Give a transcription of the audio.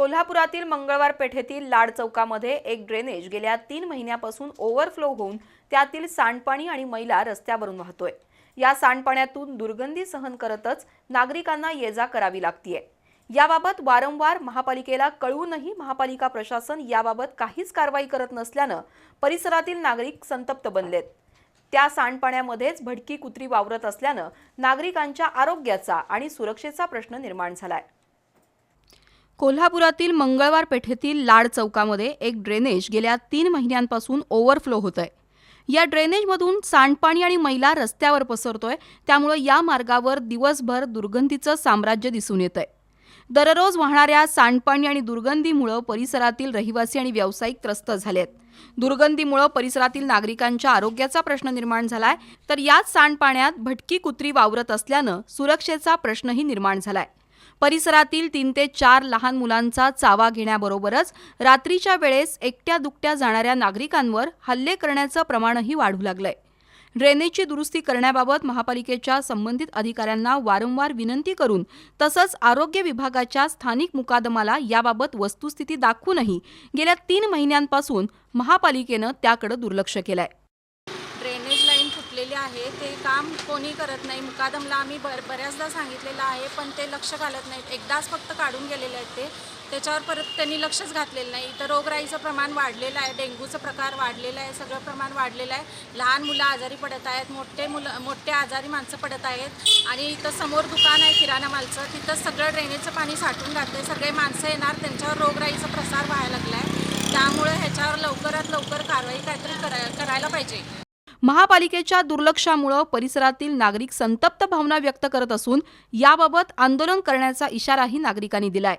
कोल्हापुरातील मंगळवार पेठेतील लाड चौकामध्ये एक ड्रेनेज गेल्या तीन महिन्यापासून ओव्हरफ्लो होऊन त्यातील सांडपाणी आणि मैला रस्त्यावरून वाहतोय. या सांडपाण्यातून दुर्गंधी सहन करतच नागरिकांना ये जा करावी लागतीये. याबाबत वारंवार महापालिकेला कळवूनही महापालिका प्रशासन याबाबत काहीच कारवाई करत नसल्यानं परिसरातील नागरिक संतप्त बनलेत. त्या सांडपाण्यामध्येच भटकी कुत्री वावरत असल्यानं नागरिकांच्या आरोग्याचा आणि सुरक्षेचा प्रश्न निर्माण झालाय. कोल्हापुरातील मंगळवार पेठेतील लाड चौकामध्ये एक ड्रेनेज गेल्या तीन महिन्यांपासून ओव्हरफ्लो होत आहे या ड्रेनेजमधून सांडपाणी आणि मैला रस्त्यावर पसरतोय. त्यामुळे या मार्गावर दिवसभर दुर्गंधीचं साम्राज्य दिसून येत आहे दररोज वाहणाऱ्या सांडपाणी आणि दुर्गंधीमुळं परिसरातील रहिवासी आणि व्यावसायिक त्रस्त झालेत. दुर्गंधीमुळं परिसरातील नागरिकांच्या आरोग्याचा प्रश्न निर्माण झालाय. तर याच सांडपाण्यात भटकी कुत्री वावरत असल्यानं सुरक्षेचा प्रश्नही निर्माण झालाय. परिसरातील तीन ते चार लहान मुलांचा चावा घेण्याबरोबरच रात्रीच्या वेळेस एकट्या दुकट्या जाणाऱ्या नागरिकांवर हल्ले करण्याचं प्रमाणही वाढू लागलंय. ड्रेनेजची दुरुस्ती करण्याबाबत महापालिकेच्या संबंधित अधिकाऱ्यांना वारंवार विनंती करून तसंच आरोग्य विभागाच्या स्थानिक मुकादमाला याबाबत वस्तुस्थिती दाखवूनही गेल्या तीन महिन्यांपासून महापालिकेनं त्याकडे दुर्लक्ष केलंय. लाईन आहे ते काम कोणी करत नाही. मुकादमला आम्ही बर बऱ्याचदा सांगितलेलं आहे पण ते लक्ष घालत नाहीत. एकदाच फक्त काढून गेलेले आहेत ते. त्याच्यावर परत त्यांनी लक्षच घातलेलं नाही. इथं रोगराईचं प्रमाण वाढलेलं आहे डेंग्यूचं प्रकार वाढलेलं आहे सगळं प्रमाण वाढलेलं आहे. लहान मुलं आजारी पडत आहेत मोठे मुलं मोठे आजारी माणसं पडत आहेत. आणि इथं समोर दुकान आहे किराणा मालचं. तिथं सगळं ड्रेनेजचं पाणी साठून घातलं सगळे माणसं येणार त्यांच्यावर रोगराईचा प्रसार व्हायला लागला आहे त्यामुळे ह्याच्यावर लवकरात लवकर कारवाई काहीतरी करायला पाहिजे. महापालिकेच्या दुर्लक्षामुळं परिसरातील नागरिक संतप्त भावना व्यक्त करत असून याबाबत आंदोलन करण्याचा इशाराही नागरिकांनी दिलाय.